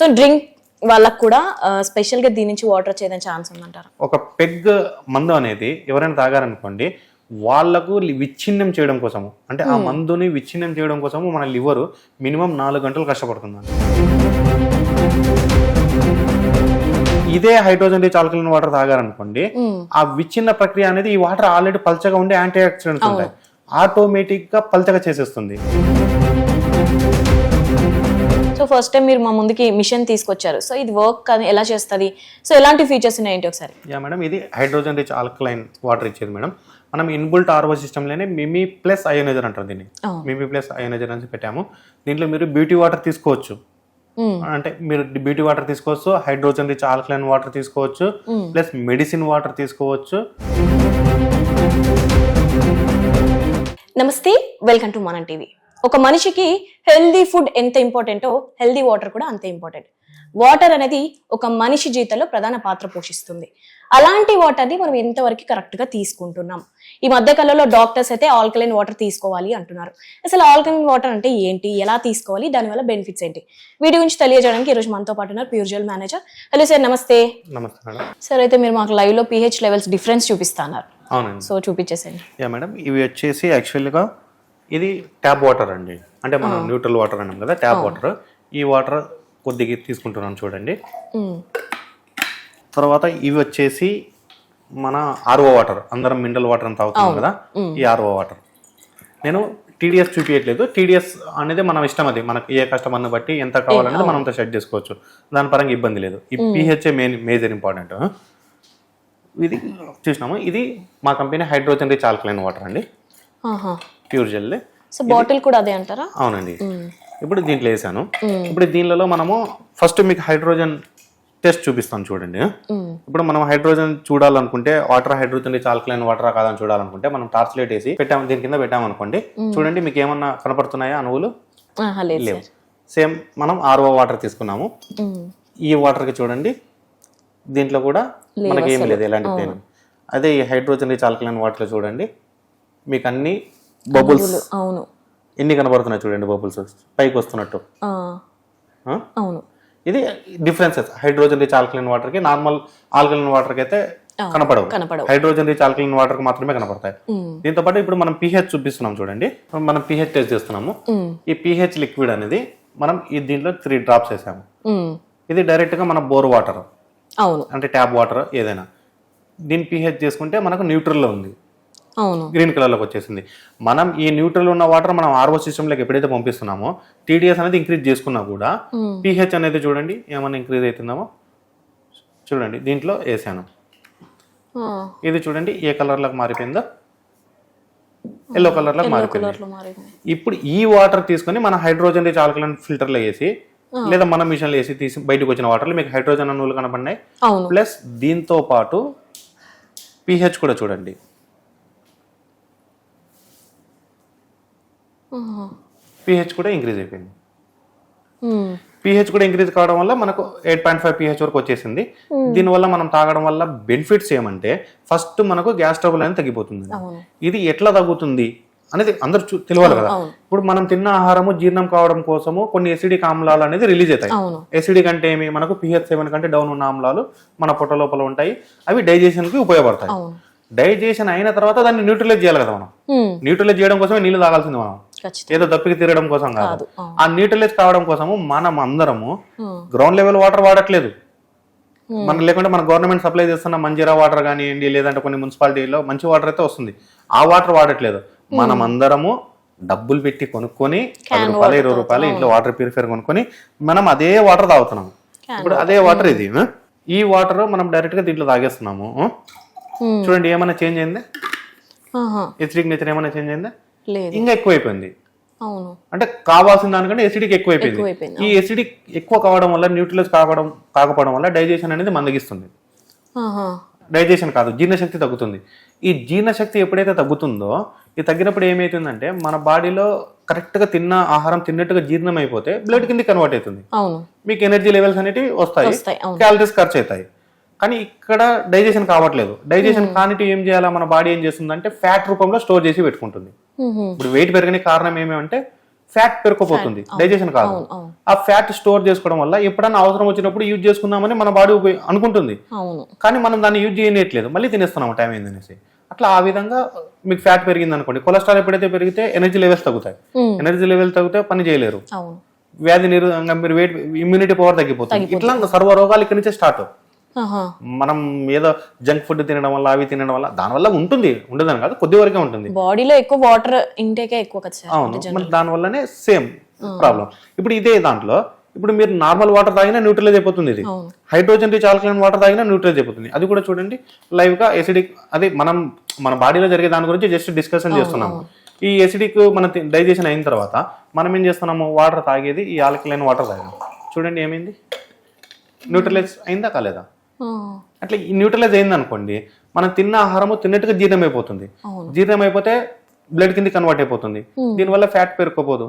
So drink వాళ్ళకు కూడా స్పెషల్గా దీని నుంచి వాటర్ వచ్చేదని ఛాన్స్ ఉందంటారు. ఒక పెగ్ మందు అనేది ఎవరైనా తాగారనుకోండి వాళ్ళకు విచ్ఛిన్నం చేయడం కోసము అంటే ఆ మందుని విచ్ఛిన్నం చేయడం కోసము మన లివర్ మినిమం నాలుగు గంటలు కష్టపడుతుంది ఇదే హైడ్రోజన్ రిచ్ ఆల్కలిన్ వాటర్ తాగారనుకోండి ఆ విచ్ఛిన్న ప్రక్రియ అనేది ఈ వాటర్ ఆల్రెడీ పల్చగా ఉండే యాంటీ ఆక్సిడెంట్స్ ఉంటాయి. ఆటోమేటిక్గా పల్చగా చేసేస్తుంది. సో ఫస్ట్ టైం మీరు మా ముందుకి మిషన్ తీసుకొచ్చారు. సో ఇది వర్క్ ఎలా చేస్తుంది? సో ఎలాంటి ఫీచర్స్ ఉన్నాయి ఏంటి ఒకసారి? యా మేడం ఇది హైడ్రోజన్ రిచ్ ఆల్కలైన్ వాటర్ ఇచ్చేది మేడం. మనం ఇన్బుల్ట్ ఆర్ఓ సిస్టంలోనే మిమీ ప్లస్ అయోనైజర్ అంటారు దీన్ని. మిమీ ప్లస్ అయోనైజర్ అని పెట్టాము. దీంట్లో మీరు బ్యూటీ వాటర్ తీసుకోవచ్చు. అంటే మీరు బ్యూటీ వాటర్ తీసుకోవచ్చు హైడ్రోజన్ రిచ్ ఆల్కలైన్ వాటర్ తీసుకోవచ్చు ప్లస్ మెడిసిన్ వాటర్ తీసుకోవచ్చు. నమస్తే వెల్కమ్ టు మనం టీవీ ఒక మనిషికి హెల్దీ ఫుడ్ ఎంత ఇంపార్టెంటో హెల్దీ వాటర్ కూడా అంతే ఇంపార్టెంట్. వాటర్ అనేది ఒక మనిషి జీవితంలో ప్రధాన పాత్ర పోషిస్తుంది. అలాంటి వాటర్ని మనం ఎంతవరకు కరెక్ట్గా తీసుకుంటున్నాం. ఈ మధ్య కాలంలో డాక్టర్స్ అయితే ఆల్కలైన్ వాటర్ తీసుకోవాలి అంటున్నారు. అసలు ఆల్కలైన్ వాటర్ అంటే ఏంటి? ఎలా తీసుకోవాలి? దానివల్ల బెనిఫిట్స్ ఏంటి? వీటి గురించి తెలియజేయడానికి ఈరోజు మనతో పాటు ఉన్నారు ప్యూర్జల్ మేనేజర్ హలో సార్ నమస్తే. నమస్తే సార్ అయితే మీరు మాకు లైవ్లో పిహెచ్ లెవెల్స్ డిఫరెన్స్ చూపిస్తున్నారు. అవునండి. సో చూపించేసేయండి. యా మేడం ఇవి వచ్చేసి యాక్చువల్గా ఇది ట్యాప్ వాటర్ అండి. అంటే మనం న్యూట్రల్ వాటర్ అన్నాం కదా ట్యాప్ వాటర్ ఈ వాటర్ కొద్దిగా తీసుకుంటున్నాను చూడండి. తర్వాత ఇవి వచ్చేసి మన ఆర్ఓ వాటర్ అందరం మినరల్ వాటర్ అని తాగుతున్నాం కదా ఈ ఆర్ఓ వాటర్ నేను టీడీఎస్ చూపించట్లేదు. టీడీఎస్ అనేది మనం ఇష్టం అది. మనకి ఏ కస్టమర్ని బట్టి ఎంత కావాలనేది మనం అంత సెట్ చేసుకోవచ్చు. దాని పరంగా ఇబ్బంది లేదు. ఈ పిహెచ్ఏ మెయిన్ మేజర్ ఇంపార్టెంట్ ఇది చూసినాము. ఇది మా company hydrogen rich alkaline water అండి. Pure gel. సో బాటిల్ కూడా అదే అంటారా? అవునండి. ఇప్పుడు దీంట్లో వేసాను. ఇప్పుడు దీనిలో మనము ఫస్ట్ మీకు హైడ్రోజన్ టెస్ట్ చూపిస్తాను చూడండి. ఇప్పుడు మనం హైడ్రోజన్ చూడాలనుకుంటే వాటర్ హైడ్రోజన్ ఆల్కలైన్ వాటర్ కాదని చూడాలనుకుంటే మనం టార్చ్ లైట్ వేసి పెట్టాము దీని కింద పెట్టామనుకోండి చూడండి మీకు ఏమన్నా కనపడుతున్నాయా? అణువులు? లేవు. సేమ్ మనం ఆర్ఓ వాటర్ తీసుకున్నాము. ఈ వాటర్కి చూడండి దీంట్లో కూడా మనకి ఏం లేదు ఎలాంటి అదే ఈ హైడ్రోజన్ రిచ్ ఆల్కలైన్ వాటర్లో చూడండి. మీకు అన్ని బబుల్స్. అవును. ఎన్ని కనబడుతున్నాయి చూడండి బబుల్స్. పైకి వస్తున్నట్టు? అవును. ఇది డిఫరెన్సెస్. హైడ్రోజన్ రిచ్ ఆల్కలైన్ వాటర్కి నార్మల్ ఆల్కలైన్ వాటర్కి అయితే కనపడవు. హైడ్రోజన్ రిచ్ ఆల్కలైన్ వాటర్కి మాత్రమే కనపడతాయి. దీంతో పాటు ఇప్పుడు మనం పిహెచ్ చూపిస్తున్నాం చూడండి. మనం పిహెచ్ టెస్ట్ చేస్తున్నాము. ఈ పిహెచ్ లిక్విడ్ అనేది మనం ఈ దీంట్లో త్రీ డ్రాప్స్ వేసాము. ఇది డైరెక్ట్గా మన బోర్ వాటర్. అవును. అంటే ట్యాప్ వాటర్ ఏదైనా. దీని పిహెచ్ చేసుకుంటే మనకు న్యూట్రల్లో ఉంది. గ్రీన్ కలర్లోకి వచ్చేసింది. మనం ఈ న్యూట్రల్ ఉన్న వాటర్ మనం ఆర్ఓ సిస్టంలోకి ఎప్పుడైతే పంపిస్తున్నామో టీడీఎస్ అనేది ఇంక్రీజ్ చేసుకున్నా కూడా. పిహెచ్ అనేది చూడండి ఏమన్నా ఇంక్రీజ్ అవుతుందామో చూడండి దీంట్లో వేసాను. ఇది చూడండి ఏ కలర్లోకి మారిపోయిందో? ఎల్లో కలర్లోకి మారిపోయింది. ఇప్పుడు ఈ వాటర్ తీసుకొని మన హైడ్రోజన్ రిచ్ ఆల్కలైన్ ఫిల్టర్లో వేసి లేదా మన మిషన్లో వేసి తీసి బయటకు వచ్చిన వాటర్లో మీకు హైడ్రోజన్ అణువులు కనపడినాయి. ప్లస్ దీంతో పాటు పిహెచ్ కూడా చూడండి. పిహెచ్ కూడా ఇంక్రీజ్ అయిపోయింది. పిహెచ్ కూడా ఇంక్రీజ్ కావడం వల్ల మనకు ఎయిట్ పాయింట్ ఫైవ్ పిహెచ్ వరకు వచ్చేసింది. దీనివల్ల మనం తాగడం వల్ల బెనిఫిట్స్ ఏమంటే ఫస్ట్ మనకు గ్యాస్ ట్రబుల్ అనేది తగ్గిపోతుంది. ఇది ఎట్లా తగ్గుతుంది అనేది అందరు తెలియాలి కదా. ఇప్పుడు మనం తిన్న ఆహారము జీర్ణం కావడం కోసము కొన్ని ఎసిడిక్ ఆమ్లాలు అనేది రిలీజ్ అవుతాయి. ఎసిడిక్ అంటే ఏమి? మనకు పిహెచ్ సెవెన్ కంటే డౌన్ ఉన్న ఆమ్లాలు మన పొట్ట లోపల ఉంటాయి. అవి డైజెషన్కి ఉపయోగపడతాయి. డైజెషన్ అయిన తర్వాత దాన్ని న్యూట్రలైజ్ చేయాలి కదా మనం. న్యూట్రలైజ్ చేయడం కోసమే నీళ్ళు తాగాల్సింది మనం. ఏదో దప్పికి తిరగడం కోసం కాదు. ఆ న్యూట్రలైజ్ కావడం కోసము మనం అందరము. గ్రౌండ్ లెవెల్ వాటర్ వాడట్లేదు. మనం లేకుంటే మన గవర్నమెంట్ సప్లై చేస్తున్న మంజీరా వాటర్ కానివ్వండి లేదంటే కొన్ని మున్సిపాలిటీలో మంచి వాటర్ అయితే వస్తుంది. ఆ వాటర్ వాడట్లేదు. మనం అందరము డబ్బులు పెట్టి కొనుక్కొని పది రూపాయలు ఇరవై రూపాయలు ఇంట్లో వాటర్ ప్యూరిఫైర్ కొనుక్కొని మనం అదే వాటర్ తాగుతున్నాం. ఇప్పుడు అదే వాటర్ ఇది? ఈ వాటర్ మనం డైరెక్ట్గా దీంట్లో తాగేస్తున్నాము. చూడండి ఏమైనా చేంజ్ అయిందా. ఎసిడిక్ నేచర్ ఏమైనా చేంజ్ అయిందా? ఇంకా ఎక్కువైపోయింది. అవును. అంటే కావాల్సిన దానికంటే ఎసిడిక్ ఎక్కువైపోయింది. ఈ ఎసిడిక్ ఎక్కువ కావడం వల్ల న్యూట్రలైజ్ కావడం కాకపోవడం వల్ల డైజెషన్ అనేది మందగిస్తుంది. డైజెషన్ కాదు జీర్ణశక్తి తగ్గుతుంది. ఈ జీర్ణశక్తి ఎప్పుడైతే తగ్గుతుందో ఇది తగ్గినప్పుడు ఏమవుతుందంటే మన బాడీలో కరెక్ట్గా తిన్న ఆహారం తిన్నట్టుగా జీర్ణం అయిపోతే బ్లడ్ కింద కన్వర్ట్ అవుతుంది. మీకు ఎనర్జీ లెవెల్స్ అనేవి వస్తాయి. క్యాలరీస్ ఖర్చు అవుతాయి. కానీ ఇక్కడ డైజెషన్ కావట్లేదు. డైజెషన్ కానిటి ఏం చేయాలా? మన బాడీ ఏం చేస్తుందంటే ఫ్యాట్ రూపంలో స్టోర్ చేసి పెట్టుకుంటుంది. ఇప్పుడు వెయిట్ పెరగని కారణం ఏమేమంటే ఫ్యాట్ పెరుకుపోతుంది డైజెషన్ కాదు. ఆ ఫ్యాట్ స్టోర్ చేసుకోవడం వల్ల ఎప్పుడైనా అవసరం వచ్చినప్పుడు యూజ్ చేసుకుందామని మన బాడీ అనుకుంటుంది. కానీ మనం దాన్ని యూజ్ చేయట్లేదు. మళ్ళీ తినేస్తున్నాము టైం అయిందనేసి అట్లా ఆ విధంగా మీకు ఫ్యాట్ పెరిగింది అనుకోండి కొలెస్ట్రాల్ ఎప్పుడైతే పెరిగితే ఎనర్జీ లెవెల్స్ తగ్గుతాయి. ఎనర్జీ లెవెల్ తగ్గితే పని చేయలేరు. వ్యాధి నిరోధంగా మీరు వెయిట్ ఇమ్యూనిటీ పవర్ తగ్గిపోతుంది. ఇట్లా సర్వ రోగాలు ఇక్కడి నుంచే స్టార్ట్. మనం ఏదో జంక్ ఫుడ్ తినడం వల్ల అవి తినడం వల్ల దానివల్ల ఉంటుంది ఉండదని కాదు కొద్ది వరకే ఉంటుంది. బాడీలో ఎక్కువ వాటర్ ఇంటేకే ఎక్కువ అవును దానివల్లనే సేమ్ ప్రాబ్లం ఇప్పుడు ఇదే దాంట్లో ఇప్పుడు మీరు నార్మల్ వాటర్ తాగినా న్యూట్రలైజ్ అయిపోతుంది ఇది. హైడ్రోజన్ రిచ్ ఆల్కలైన్ వాటర్ తాగినా న్యూట్రలైజ్ అయిపోతుంది. అది కూడా చూడండి లైవ్గా ఎసిడిక్ అదే మనం మన బాడీలో జరిగే దాని గురించి జస్ట్ డిస్కషన్ చేస్తున్నాము. ఈ ఎసిడిక్ మన డైజెషన్ అయిన తర్వాత మనం ఏం చేస్తున్నాము? వాటర్ తాగేది ఈ ఆల్కలైన్ వాటర్ తాగాం చూడండి ఏమైంది? న్యూట్రలైజ్ అయిందా కాలేదా? అట్లా న్యూట్రలైజ్ అయింది అనుకోండి మనం తిన్న ఆహారము తిన్నట్టుగా జీర్ణం అయిపోతుంది. జీర్ణం అయిపోతే బ్లడ్ కింద కన్వర్ట్ అయిపోతుంది దీనివల్ల ఫ్యాట్ పెరుక్కోపోదు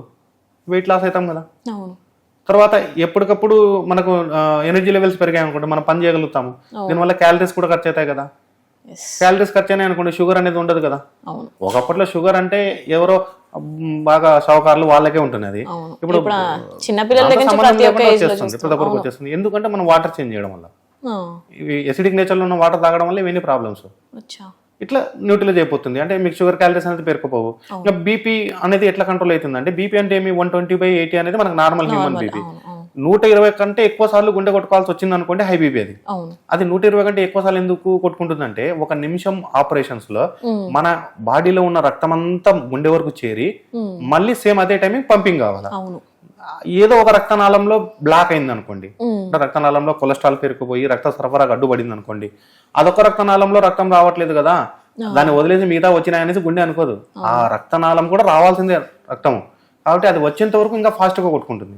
వెయిట్ లాస్ అవుతాం కదా. తర్వాత ఎప్పటికప్పుడు మనకు ఎనర్జీ లెవెల్స్ పెరిగాయి అనుకుంటే మనం పని చేయగలుగుతాము. దీనివల్ల క్యాలరీస్ కూడా ఖర్చు అవుతాయి కదా. క్యాలరీస్ ఖర్చు అయినాయి అనుకోండి షుగర్ అనేది ఉండదు కదా. ఒకప్పట్లో షుగర్ అంటే ఎవరో బాగా షావుకారులు వాళ్ళకే అవును. ఇప్పుడు చిన్నపిల్లల ప్రతి వచ్చేస్తుంది ప్రతి ఒక్కరికి వచ్చేస్తుంది. ఎందుకంటే మనం వాటర్ చేంజ్ చేయడం వల్ల. ఇవి ఎసిడిక్ నేచర్లో ఉన్న వాటర్ తాగడం వల్ల ఇవన్నీ ప్రాబ్లమ్స్ ఇట్లా న్యూట్రలైజ్ అయిపోతుంది. అంటే మీకు షుగర్ క్యాలరీస్ అనేది పేరుకుపోవు ఇంకా బీపీ అనేది ఎట్లా కంట్రోల్ అవుతుంది? అంటే బీపీ అంటే ఏమి? వన్ ట్వంటీ బై ఎయిటీ అనేది మనకు నార్మల్ హ్యూమన్ బీపీ నూట ఇరవై కంటే ఎక్కువ సార్లు గుండె కొట్టుకోవాల్సి వచ్చింది అనుకోండి హై బీపీ అది. అది నూట ఇరవై కంటే ఎక్కువ సార్లు ఎందుకు కొట్టుకుంటుందంటే ఒక నిమిషం ఆపరేషన్స్లో. మన బాడీలో ఉన్న రక్తం అంతా గుండె వరకు చేరి. మళ్ళీ సేమ్ అదే టైమింగ్ పంపింగ్ కావాలి? ఏదో ఒక రక్తనాళంలో బ్లాక్ అయింది అనుకోండి రక్తనాళంలో కొలెస్ట్రాల్ పెరిగిపోయి రక్త సరఫరా అడ్డుపడింది అనుకోండి అదొక రక్తనాళంలో రక్తం రావట్లేదు కదా. దాన్ని వదిలేసి మిగతా వచ్చినాయనేసి గుండె అనుకోదు. ఆ. రక్తనాళం కూడా రావాల్సిందే రక్తం కాబట్టి అది వచ్చేంత వరకు ఇంకా fast గా కొట్టుకుంటుంది.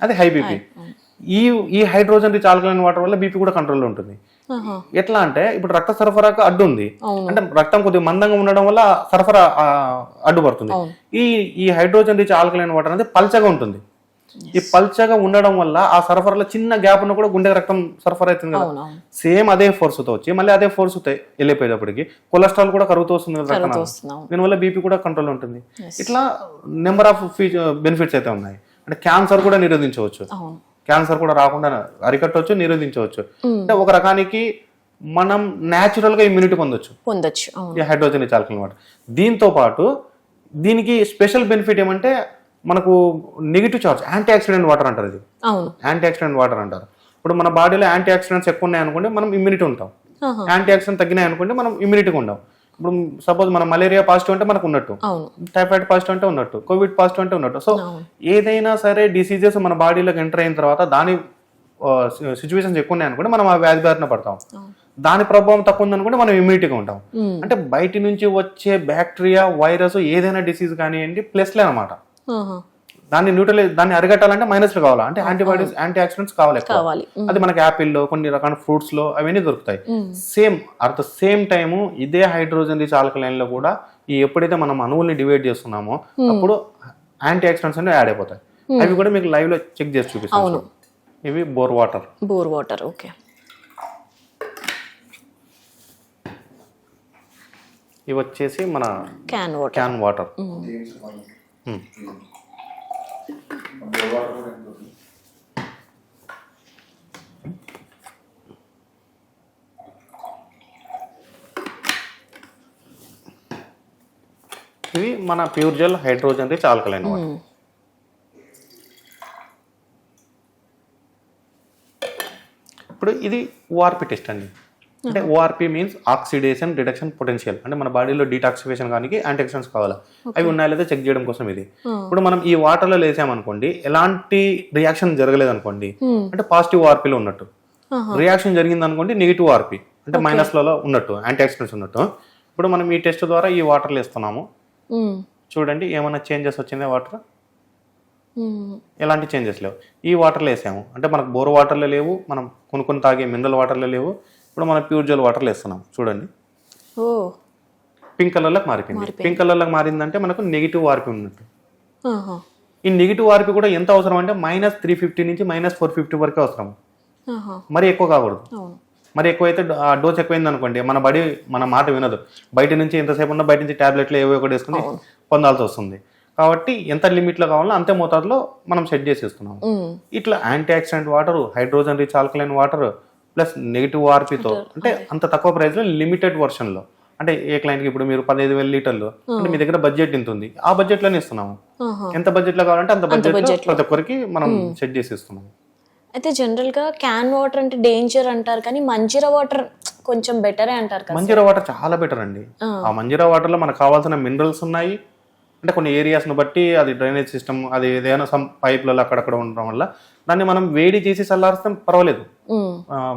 అది హై బీపీ ఈ ఈ హైడ్రోజన్ రిచ్ ఆల్కలైన్ వాటర్ వల్ల బీపీ కూడా కంట్రోల్లో ఉంటుంది. ఎట్లా అంటే ఇప్పుడు రక్త సరఫరాకు అడ్డు ఉంది. అంటే రక్తం కొద్దిగా మందంగా ఉండడం వల్ల సరఫరా అడ్డుపడుతుంది. ఈ ఈ హైడ్రోజన్ రిచ్ ఆల్కలైన్ వాటర్ అనేది పల్చగా ఉంటుంది. ఈ పల్చగా ఉండడం వల్ల ఆ సరఫరాలో చిన్న గ్యాప్ ఉన్న కూడా గుండె రక్తం సరఫరా అవుతుంది కదా. సేమ్ అదే ఫోర్స్తో వచ్చి మళ్ళీ అదే ఫోర్స్తో వెళ్ళిపోయేటప్పటికి కొలెస్ట్రాల్ కూడా కరుగుతూ వస్తుంది కదా దీనివల్ల బీపీ కూడా కంట్రోల్ ఉంటుంది. ఇట్లా నెంబర్ ఆఫ్ బెనిఫిట్స్ అయితే ఉన్నాయి. అంటే క్యాన్సర్ కూడా నిరోధించవచ్చు. క్యాన్సర్ కూడా రాకుండా అరికట్టవచ్చు నిరోధించవచ్చు. అంటే ఒక రకానికి మనం న్యాచురల్గా ఇమ్యూనిటీ పొందొచ్చు. పొందొచ్చు హైడ్రోజన్ చాల్కలిన్ వాటర్ దీంతో పాటు దీనికి స్పెషల్ బెనిఫిట్ ఏమంటే మనకు negative charge anti oxidant water అంటారు ఇది. యాంటీ ఆక్సిడెంట్ వాటర్ అంటారు. ఇప్పుడు మన బాడీలో యాంటీ ఆక్సిడెంట్స్ ఎక్కువ ఉన్నాయి అనుకోండి మనం ఇమ్యూనిటీ ఉంటాం. యాంటీ ఆక్సిడెంట్ తగ్గినాయి అనుకోండి మనం ఇమ్యూనిటీగా ఉండం. ఇప్పుడు సపోజ్ మనం మలేరియా పాజిటివ్ అంటే మనకు ఉన్నట్టు టైఫాయిడ్ పాజిటివ్ అంటే ఉన్నట్టు కోవిడ్ పాజిటివ్ అంటే ఉన్నట్టు సో. ఏదైనా సరే డిసీజెస్ మన బాడీలోకి ఎంటర్ అయిన తర్వాత దాని సిచ్యువేషన్స్ ఎక్కువ ఉన్నాయి అనుకోండి మనం ఆ వ్యాధి బారిన పడతాం. దాని ప్రభావం తక్కువ ఉంది అనుకుంటే మనం ఇమ్యూనిటీగా ఉంటాం. అంటే బయట నుంచి వచ్చే బ్యాక్టీరియా వైరస్ ఏదైనా డిసీజ్ కానివ్వండి ప్లస్లే అనమాట. దాన్ని న్యూట్రల్ దాన్ని అరిగట్టాలంటే మైనస్లు కావాలి? అంటే యాంటీబాడీస్ యాంటీ ఆక్సిడెంట్స్ కావాలి. కావాలి. అది మనకి యాపిల్లో కొన్ని రకాల ఫ్రూట్స్లో అవన్నీ దొరుకుతాయి. Same at the same time ఇదే హైడ్రోజన్ రిచ్ ఆల్కలైన్లో కూడా ఈ ఎప్పుడైతే మనం అణువుల్ని డివైడ్ చేస్తున్నామో అప్పుడు యాంటీ ఆక్సిడెంట్స్ అనేవి యాడ్ అయిపోతాయి. అవి కూడా మీకు లైవ్లో చెక్ చేసి చూపిస్తాను. ఇవి bore water bore water okay. ఇవి వచ్చేసి మన క్యాన్ వాటర్ క్యాన్ వాటర్ ఇవి మన pure gel hydrogen rich alkaline water. ఇప్పుడు ఇది ఓఆర్పి టెస్ట్ అండి. అంటే ORP means oxidation reduction potential అంటే మన బాడీలో డీటాక్సిఫికేషన్ కానీ యాంటీ ఆక్సిడెంట్స్ కావాలా? అవి ఉన్నాయా లేదా చెక్ చేయడం కోసం ఇది. ఇప్పుడు మనం ఈ వాటర్లో వేసామనుకోండి ఎలాంటి రియాక్షన్ జరగలేదు అనుకోండి అంటే పాజిటివ్ ఆర్పీలో ఉన్నట్టు. రియాక్షన్ జరిగింది అనుకోండి నెగిటివ్ ఆర్పి అంటే మైనస్లలో ఉన్నట్టు యాంటీ ఆక్సిడెంట్స్ ఉన్నట్టు. ఇప్పుడు మనం ఈ టెస్ట్ ద్వారా ఈ వాటర్లో వేస్తున్నాము. చూడండి ఏమైనా చేంజెస్ వచ్చిందా వాటర్. ఎలాంటి చేంజెస్ లేవు. ఈ వాటర్లో వేసాము. అంటే మనకు బోర్ వాటర్లో లేవు మనం కొనుక్కొని తాగే మినరల్ వాటర్లో లేవు. ఇప్పుడు మనం ప్యూర్ జెల్ వాటర్లో వేస్తున్నాం. చూడండి. ఓ. పింక్ కలర్లోకి మారిపోయింది. పింక్ కలర్లోకి మారిందంటే మనకు నెగిటివ్ ఆర్పి ఉన్నట్టు. ఈ నెగిటివ్ ఆర్పి కూడా ఎంత అవసరం అంటే మైనస్ త్రీ ఫిఫ్టీ నుంచి మైనస్ ఫోర్ ఫిఫ్టీ వరకే అవసరం. మరి ఎక్కువ కాకూడదు. మరి ఎక్కువైతే ఆ డోస్ ఎక్కువైంది అనుకోండి మన బడి మన మాట వినదు. బయట నుంచి ఎంతసేపు ఉన్నా బయట నుంచి టాబ్లెట్లు ఏవో ఒకటి వేసుకుని పొందాల్సి వస్తుంది. కాబట్టి ఎంత లిమిట్లో కావాలో అంతే మోతాదులో మనం సెట్ చేసి ఇస్తున్నాం ఉమ్, ఇట్లా antioxidant water hydrogen rich alkaline water plus negative ఆర్పీతో అంటే అంత తక్కువ ప్రైస్లో లిమిటెడ్ వర్షన్లో. అంటే ఏ క్లయింట్కి ఇప్పుడు మీరు పదహైదు వేల లీటర్లు అంటే మీ దగ్గర బడ్జెట్ ఇంత ఉంది. ఆ బడ్జెట్లోనే ఇస్తున్నాము. ఎంత బడ్జెట్లో కావాలంటే అంత బడ్జెట్ ప్రతి ఒక్కరికి మనం సెట్ చేసి ఇస్తున్నాం అయితే జనరల్గా క్యాన్ వాటర్ అంటే డేంజర్ అంటారు కానీ మంజీరా వాటర్ కొంచెం బెటరే అంటారు మంజీరా వాటర్ చాలా బెటర్ అండి. ఆ. మంజీరా వాటర్లో మనకు కావాల్సిన మినరల్స్ ఉన్నాయి. అంటే కొన్ని ఏరియాస్ను బట్టి అది డ్రైనేజ్ సిస్టమ్ అది ఏదైనా సమ్ పైప్లలో అక్కడక్కడ ఉండడం వల్ల దాన్ని మనం వేడి చేసి చల్లారిస్తే పర్వాలేదు.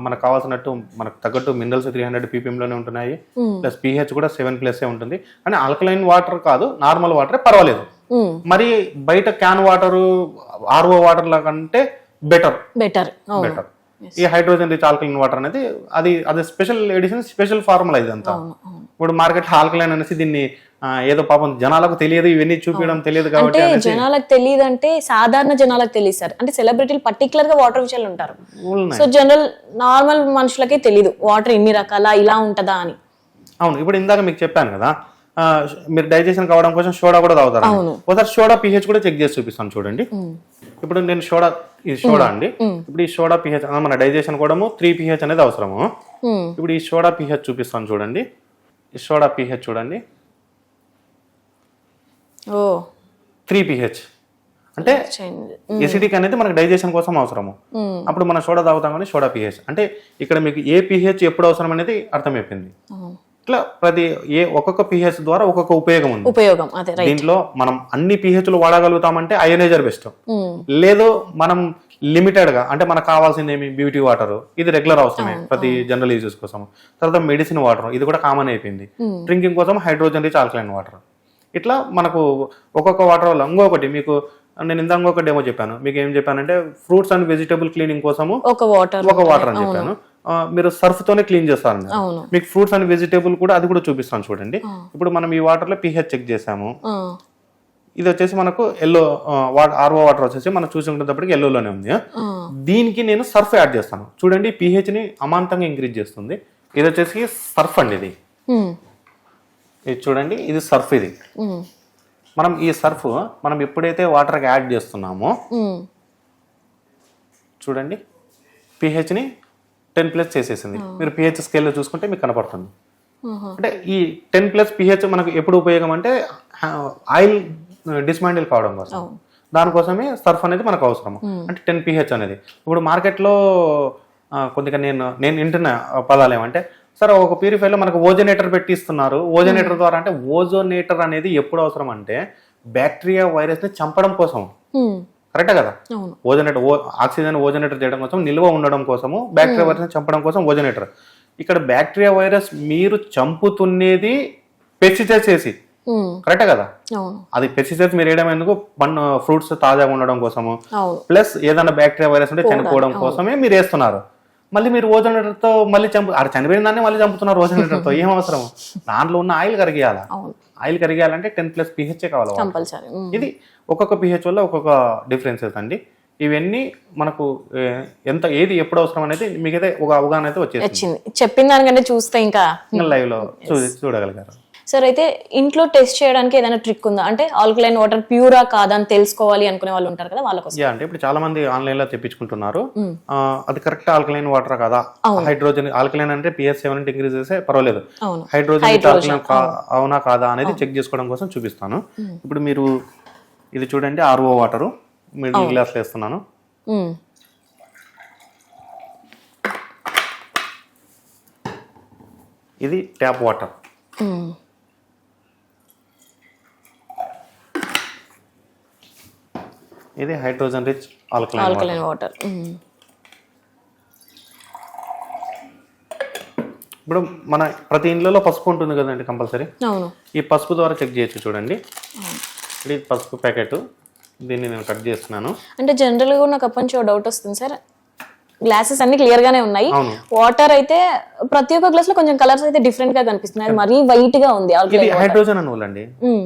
మనకు కావాల్సినట్టు మనకు తగ్గట్టు మినరల్స్ త్రీ హండ్రెడ్లోనే ఉంటున్నాయి. ప్లస్ పీహెచ్ కూడా సెవెన్ ప్లస్ ఉంటుంది. కానీ ఆల్కలైన్ వాటర్ కాదు నార్మల్ వాటర్ పర్వాలేదు. మరి బయట క్యాన్ వాటర్ ఆర్ఓ వాటర్ లా కంటే బెటర్ బెటర్ బెటర్ ఈ హైడ్రోజన్ రిచ్ ఆల్కలైన్ వాటర్ అనేది అది అది స్పెషల్ ఎడిషన్ స్పెషల్ ఫార్ములా ఇదంతా. అవును అవును. ఇప్పుడు మార్కెట్ ఆల్కలైన్ అనేసి దీన్ని ఏదో పాపం జనాలకు తెలియదు ఇవన్నీ చూపించడం తెలియదు కాబట్టి జనాలకు తెలియదు అంటే సాధారణ జనాలకు తెలియదు సార్. అంటే సెలబ్రిటీలు పర్టికులర్గా వాటర్ విషయాలు ఉంటారు. సో జనరల్ నార్మల్ మనుషులకే తెలియదు వాటర్ ఇన్ని రకాల ఇలా ఉంటదా అని. అవును ఇప్పుడు ఇందాక మీకు చెప్పాను కదా మీరు డైజెషన్ కావడం కోసం సోడా కూడా తాగుతారు. ఒకసారి సోడా పిహెచ్ కూడా చెక్ చేసి చూపిస్తాను చూడండి. ఇప్పుడు నేను సోడా ఇది సోడా అండి. ఇప్పుడు ఈ సోడా పిహెచ్ మన డైజెషన్ కూడా త్రీ పిహెచ్ అనేది అవసరము. ఇప్పుడు ఈ సోడా పిహెచ్ చూపిస్తాను చూడండి. ఈ సోడా పిహెచ్ చూడండి. ఓ. Three pH. అంటే ఎసిడిక్ అనేది మనకి డైజెషన్ కోసం అవసరము. అప్పుడు మనం సోడా తాగుతాం కానీ సోడా పిహెచ్. అంటే ఇక్కడ మీకు ఏ పిహెచ్ ఎప్పుడు అవసరం అనేది అర్థమైపోయింది. ఇట్లా ప్రతి ఏ ఒక్కొక్క పిహెచ్ ద్వారా ఒక్కొక్క ఉపయోగం ఉంది. ఉపయోగం దీంట్లో మనం అన్ని పిహెచ్లు వాడగలుగుతామంటే అయోనైజర్ బెస్ట్. లేదు మనం లిమిటెడ్గా అంటే మనకు కావాల్సింది ఏమి బ్యూటీ వాటర్. ఇది రెగ్యులర్ అవసరమే ప్రతి జనరల్ యూజెస్ కోసం. తర్వాత మెడిసిన్ వాటర్. ఇది కూడా కామన్ అయిపోయింది. డ్రింకింగ్ కోసం హైడ్రోజన్ రిచ్ ఆల్కలైన్ వాటర్. ఇట్లా మనకు ఒక్కొక్క వాటర్ వల్ల ఇంకొకటి మీకు నేను ఇందా ఇంకొక డేమో చెప్పాను. మీకు ఏం చెప్పానంటే ఫ్రూట్స్ అండ్ వెజిటబుల్ క్లీనింగ్ కోసము ఒక వాటర్ ఒక వాటర్ అని చెప్పాను. మీరు సర్ఫ్ తోనే క్లీన్ చేస్తారండి అవును. మీకు ఫ్రూట్స్ అండ్ వెజిటేబుల్ కూడా అది కూడా చూపిస్తాను చూడండి. ఇప్పుడు మనం ఈ వాటర్లో పిహెచ్ చెక్ చేసాము. ఇది వచ్చేసి మనకు ఎల్లో ఆర్ఓ వాటర్ వచ్చేసి మనం చూసుకునేటప్పటికి ఎల్లోలోనే ఉంది. దీనికి నేను సర్ఫ్ యాడ్ చేస్తాను. చూడండి ని అమాంతంగా ఇంక్రీజ్ చేస్తుంది. ఇది వచ్చేసి సర్ఫ్ అండి ఇది. ఇది చూడండి ఇది సర్ఫ్ ఇది. మనం ఈ సర్ఫ్ మనం ఎప్పుడైతే వాటర్కి యాడ్ చేస్తున్నామో చూడండి ని టెన్ ప్లస్ చేసేసింది. మీరు పిహెచ్ స్కేల్లో చూసుకుంటే మీకు కనపడుతుంది. అంటే ఈ టెన్ ప్లస్ పిహెచ్ మనకు ఎప్పుడు ఉపయోగం అంటే ఆయిల్ డిస్మాండిల్ కావడం కోసం. దానికోసమే సర్ఫ్ అనేది మనకు అవసరం అంటే టెన్ పిహెచ్ అనేది. ఇప్పుడు మార్కెట్లో కొద్దిగా నేను నేను వింటున్న పదాలు ఏమంటే సరే ఒక ప్యూరిఫైలో మనకు ఓజోనేటర్ పెట్టి ఇస్తున్నారు ఓజోనేటర్ ద్వారా అంటే ఓజోనేటర్ అనేది ఎప్పుడు అవసరం అంటే బ్యాక్టీరియా వైరస్ని చంపడం కోసం కరెక్టే కదా? ఓజోనేటర్ ఓ ఆక్సిజన్ ఓజోనేటర్ చేయడం కోసం నిల్వ ఉండడం కోసము బ్యాక్టీరియా వైరస్ చంపడం కోసం ఓజోనేటర్ ఇక్కడ బ్యాక్టీరియా వైరస్ మీరు చంపుతున్నది పెస్టిసైడ్స్ వేసి కరెక్టే కదా? అది పెస్టిసైడ్స్ మీరు వేయడం ఎందుకు? పండు ఫ్రూట్స్ తాజాగా ఉండడం కోసము. ప్లస్ ఏదైనా బ్యాక్టీరియా వైరస్ ఉంటే చనిపోవడం కోసమే మీరు వేస్తున్నారు. మళ్ళీ మీరు ఓజోనేటర్తో మళ్ళీ చంపు అక్కడ చనిపోయిన దాన్ని మళ్ళీ చంపుతున్నారు ఓజోనేటర్తో ఏం అవసరం దాంట్లో ఉన్న ఆయిల్ కరిగేయాల? ఆయిల్ కరిగేయాలంటే టెన్ ప్లస్ పిహెచ్ కావాలి ఇది ఒక్కొక్క పిహెచ్ వల్ల ఒక్కొక్క డిఫరెన్సెస్ అండి ఇవన్నీ మనకు ఎంత ఏది ఎప్పుడు అవసరం అనేది మీకైతే ఒక అవగాహన అయితే వచ్చేసింది. వచ్చింది. చెప్పిన దానికంటే చూస్తే ఇంకా లైవ్లో చూడగలిగారు. సార్ అయితే ఇంట్లో టెస్ట్ చేయడానికి ఏదైనా ట్రిక్ ఉందా? అంటే ఆల్కలైన్ వాటర్ ప్యూరా కాదా అని తెలుసుకోవాలి అనుకునే వాళ్ళు ఉంటారు కదా వాళ్ళ కోసం. యా అంటే ఇప్పుడు చాలా మంది ఆన్లైన్లో తెప్పించుకుంటున్నారు అది కరెక్ట్ ఆల్కలైన్ వాటర్ కదా? హైడ్రోజన్ ఆల్కలైన్ అంటే పిఎస్ సెవెన్ ఇంక్రీజ్ చేస్తే పర్వాలేదు. హైడ్రోజన్ అవునా. కాదా అనేది చెక్ చేసుకోవడం కోసం చూపిస్తాను. ఇప్పుడు మీరు ఇది చూడండి ఆర్ఓ వాటర్. మిడిల్ గ్లాస్ వేస్తున్నాను. ఇది ట్యాప్ వాటర్. ఇది హైడ్రోజన్ రిచ్ ఆల్కలైన్ వాటర్. ఇప్పుడు మన ప్రతి ఇంట్లో పసుపు ఉంటుంది కదండి కంపల్సరీ? అవును. ఈ పసుపు ద్వారా చెక్ చేయొచ్చు చూడండి. ఇది పసుపు ప్యాకెట్. దీన్ని నేను కట్ చేస్తున్నాను. అంటే జనరల్గా నాకు అప్పటి నుంచి డౌట్ వస్తుంది సార్. గ్లాసెస్ అన్ని క్లియర్ గానే ఉన్నాయి. వాటర్ అయితే ప్రతి ఒక్క గ్లాస్లో కొంచెం కలర్స్ అయితే డిఫరెంట్గా కనిపిస్తున్నాయి. మరీ వైట్గా ఉంది ఇది హైడ్రోజన్ అనువులండి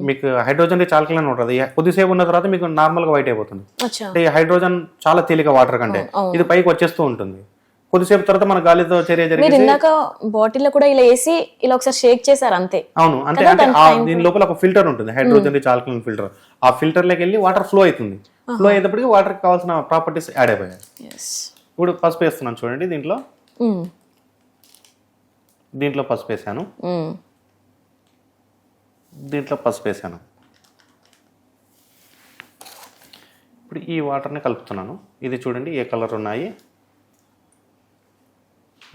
మీకు హైడ్రోజన్ ఆల్కలైన్ ఉంటుంది. కొద్దిసేపు ఉన్న తర్వాత మీకు నార్మల్గా వైట్ అయిపోతుంది. అంటే హైడ్రోజన్ చాలా తేలిక వాటర్ కంటే ఇది పైకి వచ్చేస్తూ ఉంటుంది. కొద్దిసేపు తర్వాత మన గాలితో చర్య మీరు జరిగేసి ఇందాక బాటిల్లో కూడా ఇలా వేసి ఇలా ఒకసారి షేక్ చేశారు అంతే. అవును అంటే దాని లోపల ఒక ఫిల్టర్ ఉంటుంది. హైడ్రోజన్ రిచ్ ఆల్కలిన్ ఫిల్టర్ ఆ ఫిల్టర్లోకి వెళ్ళి వాటర్ ఫ్లో అవుతుంది. ఫ్లో అయ్యేటప్పటికి వాటర్ కావాల్సిన ప్రాపర్టీస్ యాడ్ అయిపోయాయి. ఇప్పుడు పసుపు వేస్తున్నాను చూడండి దీంట్లో. దీంట్లో పసుపు వేసాను దీంట్లో పసుపు వేసాను ఇప్పుడు ఈ వాటర్ని కలుపుతున్నాను. ఇది చూడండి ఏ కలర్ ఉన్నాయి?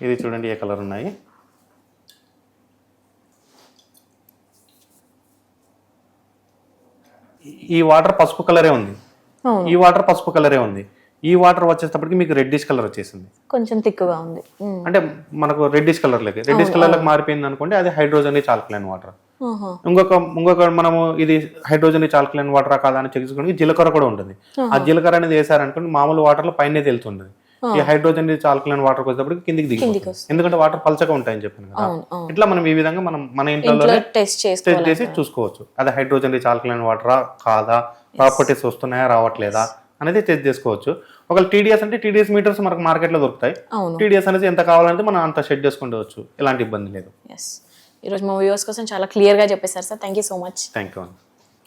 ఇది చూడండి ఏ కలర్ ఉన్నాయి? ఈ- వాటర్ పసుపు కలరే ఉంది. ఈ వాటర్ పసుపు కలరే ఉంది. ఈ వాటర్ వచ్చేటప్పటికి మీకు రెడ్డిష్ కలర్ వచ్చేసింది. కొంచెం తిక్కుగా ఉంది. అంటే మనకు రెడ్డిష్ కలర్ లెక్క రెడ్డిష్ కలర్లోకి మారిపోయింది అనుకోండి అది హైడ్రోజన్ రిచ్ ఆల్కలైన్ వాటర్. ఇంకొక ఇంకొక మనము ఇది హైడ్రోజన్ రిచ్ ఆల్కలైన్ వాటర్ కాదా అని చెక్ చేసుకోవడానికి జీలకర్ర కూడా ఉంటుంది. ఆ జీలకర్ర అనేది వేసారనుకోండి మామూలు వాటర్లో పైనే తేలుతుంటది. ఈ హైడ్రోజన్ ఆల్కలైన్ వాటర్ వచ్చేటప్పటికి కిందికి దిగి. ఎందుకంటే వాటర్ పలచగా ఉంటాయని చెప్పాను కదా. ఇట్లా మనం ఈ విధంగా మనం మన ఇంట్లో టెస్ట్ చేసి చూసుకోవచ్చు. అది హైడ్రోజన్ ఆల్కలైన్ వాటరా కాదా? ప్రాపర్టీస్ వస్తున్నాయా రావట్లేదా? అనేది టెస్ట్ చేసుకోవచ్చు. ఒకవేళ టీడీఎస్ అంటే టీడీఎస్ మీటర్స్ మనకు మార్కెట్లో దొరుకుతాయి. టీడీఎస్ అనేది ఎంత కావాలంటే మనం అంత షెడ్ చేసుకుంటవచ్చు ఎలాంటి ఇబ్బంది లేదు. ఈరోజు మా వ్యూవర్స్ కోసం చాలా క్లియర్గా చెప్పేశారు sir thank you so much thank you